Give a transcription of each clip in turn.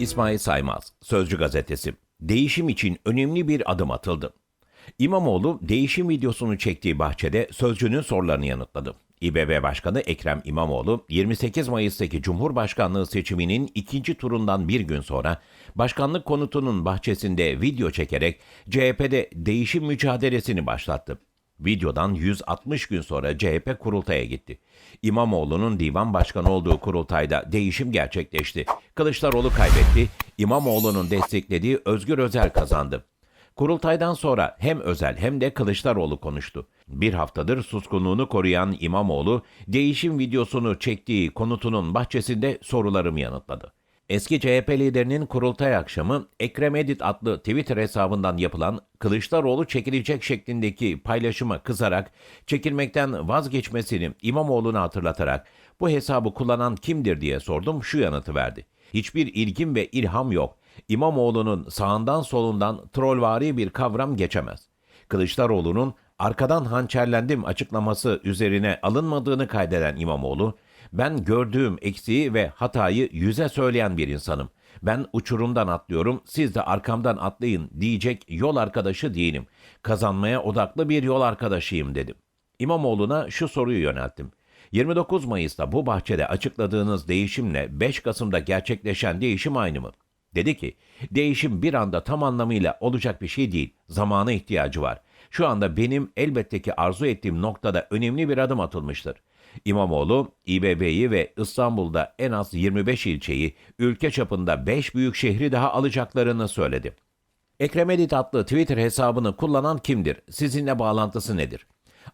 İsmail Saymaz, Sözcü Gazetesi. Değişim için önemli bir adım atıldı. İmamoğlu değişim videosunu çektiği bahçede Sözcü'nün sorularını yanıtladı. İBB Başkanı Ekrem İmamoğlu 28 Mayıs'taki Cumhurbaşkanlığı seçiminin ikinci turundan bir gün sonra başkanlık konutunun bahçesinde video çekerek CHP'de değişim mücadelesini başlattı. Videodan 160 gün sonra CHP kurultaya gitti. İmamoğlu'nun divan başkanı olduğu kurultayda değişim gerçekleşti. Kılıçdaroğlu kaybetti. İmamoğlu'nun desteklediği Özgür Özel kazandı. Kurultaydan sonra hem Özel hem de Kılıçdaroğlu konuştu. Bir haftadır suskunluğunu koruyan İmamoğlu, değişim videosunu çektiği konutunun bahçesinde sorularımı yanıtladı. Eski CHP liderinin kurultay akşamı Ekrem Edit adlı Twitter hesabından yapılan Kılıçdaroğlu çekilecek şeklindeki paylaşıma kızarak çekilmekten vazgeçmesini İmamoğlu'na hatırlatarak bu hesabı kullanan kimdir diye sordum şu yanıtı verdi. Hiçbir ilgim ve ilham yok. İmamoğlu'nun sağından solundan trollvari bir kavram geçemez. Kılıçdaroğlu'nun arkadan hançerlendim açıklaması üzerine alınmadığını kaydeden İmamoğlu, ben gördüğüm eksiği ve hatayı yüze söyleyen bir insanım. Ben uçurumdan atlıyorum, siz de arkamdan atlayın diyecek yol arkadaşı değilim. Kazanmaya odaklı bir yol arkadaşıyım dedim. İmamoğlu'na şu soruyu yönelttim. 29 Mayıs'ta bu bahçede açıkladığınız değişimle 5 Kasım'da gerçekleşen değişim aynı mı? Dedi ki, değişim bir anda tam anlamıyla olacak bir şey değil, zamana ihtiyacı var. Şu anda benim elbette ki arzu ettiğim noktada önemli bir adım atılmıştır. İmamoğlu, İBB'yi ve İstanbul'da en az 25 ilçeyi, ülke çapında 5 büyük şehri daha alacaklarını söyledi. Ekrem Edit adlı Twitter hesabını kullanan kimdir? Sizinle bağlantısı nedir?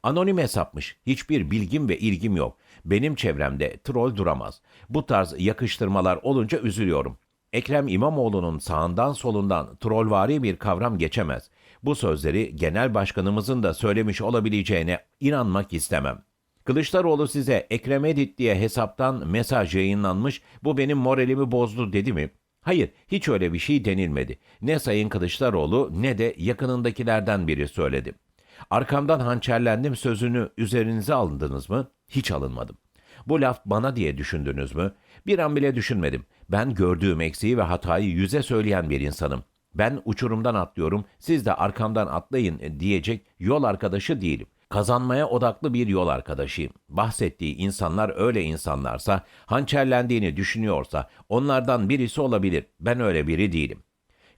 Anonim hesapmış. Hiçbir bilgim ve ilgim yok. Benim çevremde troll duramaz. Bu tarz yakıştırmalar olunca üzülüyorum. Ekrem İmamoğlu'nun sağından solundan trollvari bir kavram geçemez. Bu sözleri genel başkanımızın da söylemiş olabileceğine inanmak istemem. Kılıçdaroğlu size Ekrem Edit diye hesaptan mesaj yayınlanmış, bu benim moralimi bozdu dedi mi? Hayır, hiç öyle bir şey denilmedi. Ne Sayın Kılıçdaroğlu ne de yakınındakilerden biri söyledi. Arkamdan hançerlendim sözünü üzerinize alındınız mı? Hiç alınmadım. Bu laf bana diye düşündünüz mü? Bir an bile düşünmedim. Ben gördüğüm eksiği ve hatayı yüze söyleyen bir insanım. Ben uçurumdan atlıyorum, siz de arkamdan atlayın diyecek yol arkadaşı değilim. Kazanmaya odaklı bir yol arkadaşıyım. Bahsettiği insanlar öyle insanlarsa, hançerlendiğini düşünüyorsa onlardan birisi olabilir. Ben öyle biri değilim.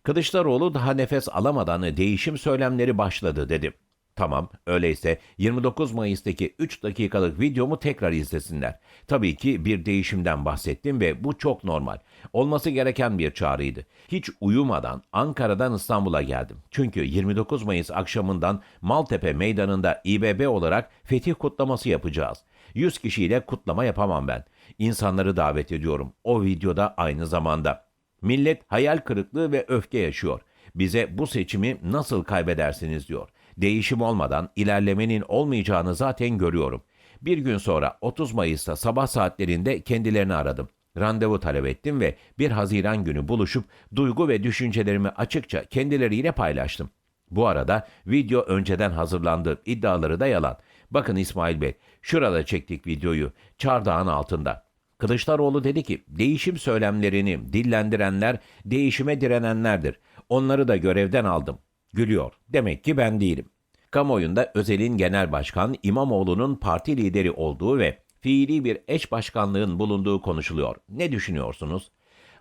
Kılıçdaroğlu daha nefes alamadan değişim söylemleri başladı dedi. Tamam, öyleyse 29 Mayıs'taki 3 dakikalık videomu tekrar izlesinler. Tabii ki bir değişimden bahsettim ve bu çok normal. Olması gereken bir çağrıydı. Hiç uyumadan Ankara'dan İstanbul'a geldim. Çünkü 29 Mayıs akşamından Maltepe Meydanı'nda İBB olarak fetih kutlaması yapacağız. 100 kişiyle kutlama yapamam ben. İnsanları davet ediyorum. O videoda aynı zamanda. Millet hayal kırıklığı ve öfke yaşıyor. Bize bu seçimi nasıl kaybedersiniz diyor. Değişim olmadan ilerlemenin olmayacağını zaten görüyorum. Bir gün sonra 30 Mayıs'ta sabah saatlerinde kendilerini aradım. Randevu talep ettim ve 1 Haziran günü buluşup duygu ve düşüncelerimi açıkça kendileriyle paylaştım. Bu arada video önceden hazırlandı, iddiaları da yalan. Bakın İsmail Bey, şurada çektik videoyu, çardağın altında. Kılıçdaroğlu dedi ki, değişim söylemlerini dillendirenler değişime direnenlerdir. Onları da görevden aldım. Gülüyor. Demek ki ben değilim. Kamuoyunda Özel'in genel başkan İmamoğlu'nun parti lideri olduğu ve fiili bir eş başkanlığın bulunduğu konuşuluyor. Ne düşünüyorsunuz?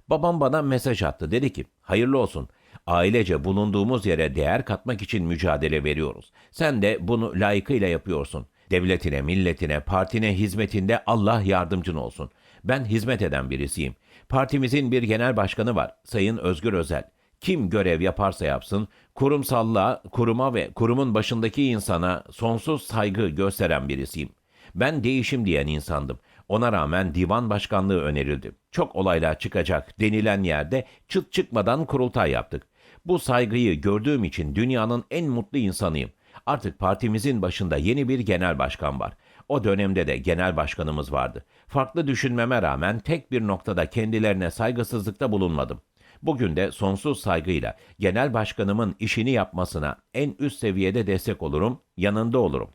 Babam bana mesaj attı. Dedi ki, hayırlı olsun. Ailece bulunduğumuz yere değer katmak için mücadele veriyoruz. Sen de bunu layıkıyla yapıyorsun. Devletine, milletine, partine hizmetinde Allah yardımcın olsun. Ben hizmet eden birisiyim. Partimizin bir genel başkanı var, Sayın Özgür Özel. Kim görev yaparsa yapsın, kurumsallığa, kuruma ve kurumun başındaki insana sonsuz saygı gösteren birisiyim. Ben değişim diyen insandım. Ona rağmen divan başkanlığı önerildi. Çok olaylar çıkacak denilen yerde çıt çıkmadan kurultay yaptık. Bu saygıyı gördüğüm için dünyanın en mutlu insanıyım. Artık partimizin başında yeni bir genel başkan var. O dönemde de genel başkanımız vardı. Farklı düşünmeme rağmen tek bir noktada kendilerine saygısızlıkta bulunmadım. Bugün de sonsuz saygıyla genel başkanımın işini yapmasına en üst seviyede destek olurum, yanında olurum.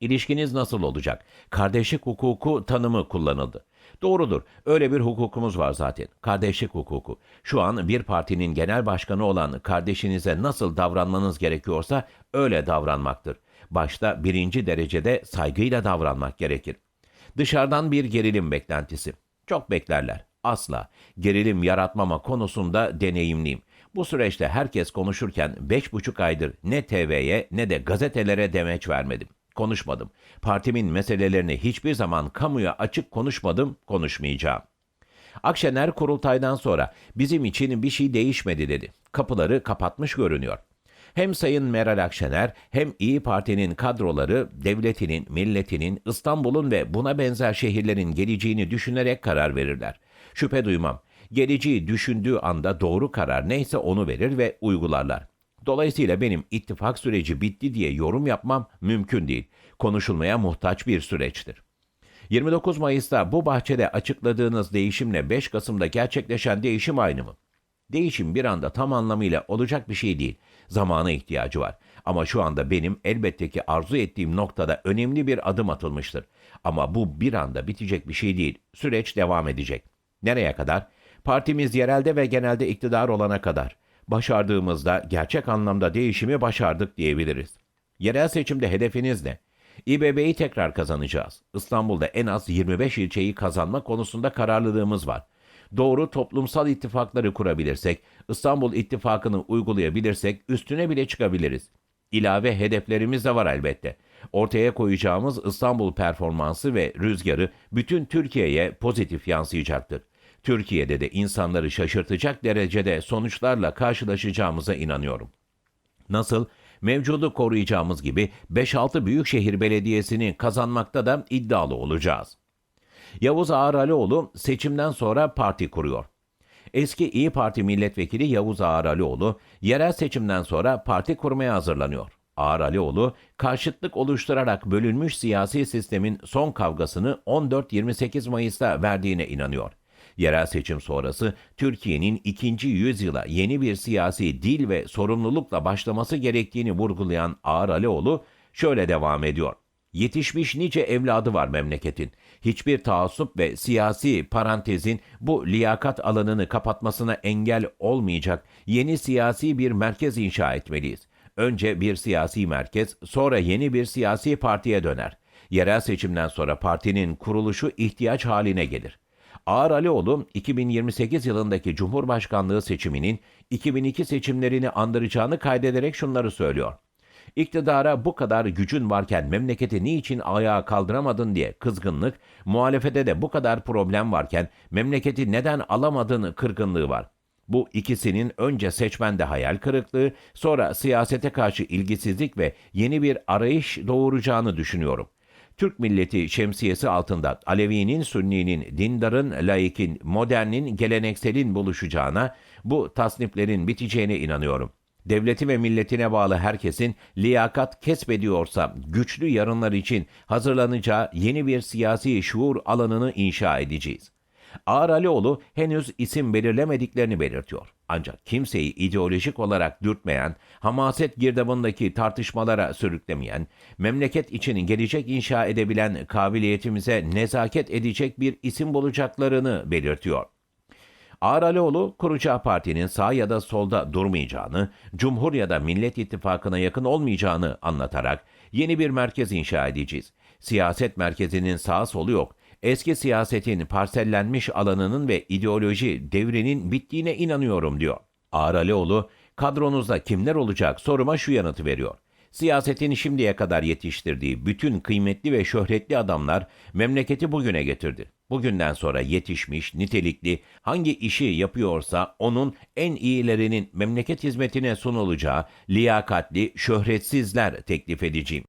İlişkiniz nasıl olacak? Kardeşlik hukuku tanımı kullanıldı. Doğrudur. Öyle bir hukukumuz var zaten. Kardeşlik hukuku. Şu an bir partinin genel başkanı olan kardeşinize nasıl davranmanız gerekiyorsa öyle davranmaktır. Başta birinci derecede saygıyla davranmak gerekir. Dışarıdan bir gerilim beklentisi. Çok beklerler. Asla. Gerilim yaratmama konusunda deneyimliyim. Bu süreçte herkes konuşurken beş buçuk aydır ne TV'ye ne de gazetelere demeç vermedim. Konuşmadım. Partimin meselelerini hiçbir zaman kamuya açık konuşmadım, konuşmayacağım. Akşener kurultaydan sonra bizim için bir şey değişmedi dedi. Kapıları kapatmış görünüyor. Hem Sayın Meral Akşener hem İyi Parti'nin kadroları devletinin, milletinin, İstanbul'un ve buna benzer şehirlerin geleceğini düşünerek karar verirler. Şüphe duymam. Geleceği düşündüğü anda doğru karar neyse onu verir ve uygularlar. Dolayısıyla benim ittifak süreci bitti diye yorum yapmam mümkün değil. Konuşulmaya muhtaç bir süreçtir. 29 Mayıs'ta bu bahçede açıkladığınız değişimle 5 Kasım'da gerçekleşen değişim aynı mı? Değişim bir anda tam anlamıyla olacak bir şey değil. Zamana ihtiyacı var. Ama şu anda benim elbette ki arzu ettiğim noktada önemli bir adım atılmıştır. Ama bu bir anda bitecek bir şey değil. Süreç devam edecek. Nereye kadar? Partimiz yerelde ve genelde iktidar olana kadar. Başardığımızda gerçek anlamda değişimi başardık diyebiliriz. Yerel seçimde hedefiniz ne? İBB'yi tekrar kazanacağız. İstanbul'da en az 25 ilçeyi kazanma konusunda kararlılığımız var. Doğru toplumsal ittifakları kurabilirsek, İstanbul ittifakını uygulayabilirsek üstüne bile çıkabiliriz. İlave hedeflerimiz de var elbette. Ortaya koyacağımız İstanbul performansı ve rüzgarı bütün Türkiye'ye pozitif yansıyacaktır. Türkiye'de de insanları şaşırtacak derecede sonuçlarla karşılaşacağımıza inanıyorum. Nasıl? Mevcudu koruyacağımız gibi 5-6 büyükşehir belediyesini kazanmakta da iddialı olacağız. Yavuz Ağaralioğlu seçimden sonra parti kuruyor. Eski İyi Parti milletvekili Yavuz Ağaralioğlu yerel seçimden sonra parti kurmaya hazırlanıyor. Ağaralioğlu karşıtlık oluşturarak bölünmüş siyasi sistemin son kavgasını 14-28 Mayıs'ta verdiğine inanıyor. Yerel seçim sonrası Türkiye'nin ikinci yüzyıla yeni bir siyasi dil ve sorumlulukla başlaması gerektiğini vurgulayan Ağar Alioğlu şöyle devam ediyor. Yetişmiş nice evladı var memleketin. Hiçbir taassup ve siyasi parantezin bu liyakat alanını kapatmasına engel olmayacak yeni siyasi bir merkez inşa etmeliyiz. Önce bir siyasi merkez, sonra yeni bir siyasi partiye döner. Yerel seçimden sonra partinin kuruluşu ihtiyaç haline gelir. Ağar Alioğlu 2028 yılındaki Cumhurbaşkanlığı seçiminin 2002 seçimlerini andıracağını kaydederek şunları söylüyor. İktidara bu kadar gücün varken memleketi niçin ayağa kaldıramadın diye kızgınlık, muhalefete de bu kadar problem varken memleketi neden alamadın kırgınlığı var. Bu ikisinin önce seçmende hayal kırıklığı, sonra siyasete karşı ilgisizlik ve yeni bir arayış doğuracağını düşünüyorum. Türk milleti şemsiyesi altında Alevi'nin, Sünni'nin, dindarın, laikin, modernin, gelenekselin buluşacağına, bu tasniflerin biteceğine inanıyorum. Devleti ve milletine bağlı herkesin liyakat kesbediyorsa güçlü yarınlar için hazırlanacağı yeni bir siyasi şuur alanını inşa edeceğiz. Ağar Alioğlu henüz isim belirlemediklerini belirtiyor. Ancak kimseyi ideolojik olarak dürtmeyen, hamaset girdabındaki tartışmalara sürüklemeyen, memleket için gelecek inşa edebilen kabiliyetimize nezaket edecek bir isim bulacaklarını belirtiyor. Ağar Alioğlu, kuracağı partinin sağ ya da solda durmayacağını, Cumhur ya da Millet İttifakı'na yakın olmayacağını anlatarak yeni bir merkez inşa edeceğiz. Siyaset merkezinin sağ solu yok eski siyasetin parsellenmiş alanının ve ideoloji devrinin bittiğine inanıyorum diyor. Ağar kadronuzda kimler olacak soruma şu yanıtı veriyor. Siyasetin şimdiye kadar yetiştirdiği bütün kıymetli ve şöhretli adamlar memleketi bugüne getirdi. Bugünden sonra yetişmiş, nitelikli, hangi işi yapıyorsa onun en iyilerinin memleket hizmetine sunulacağı liyakatli, şöhretsizler teklif edeceğim.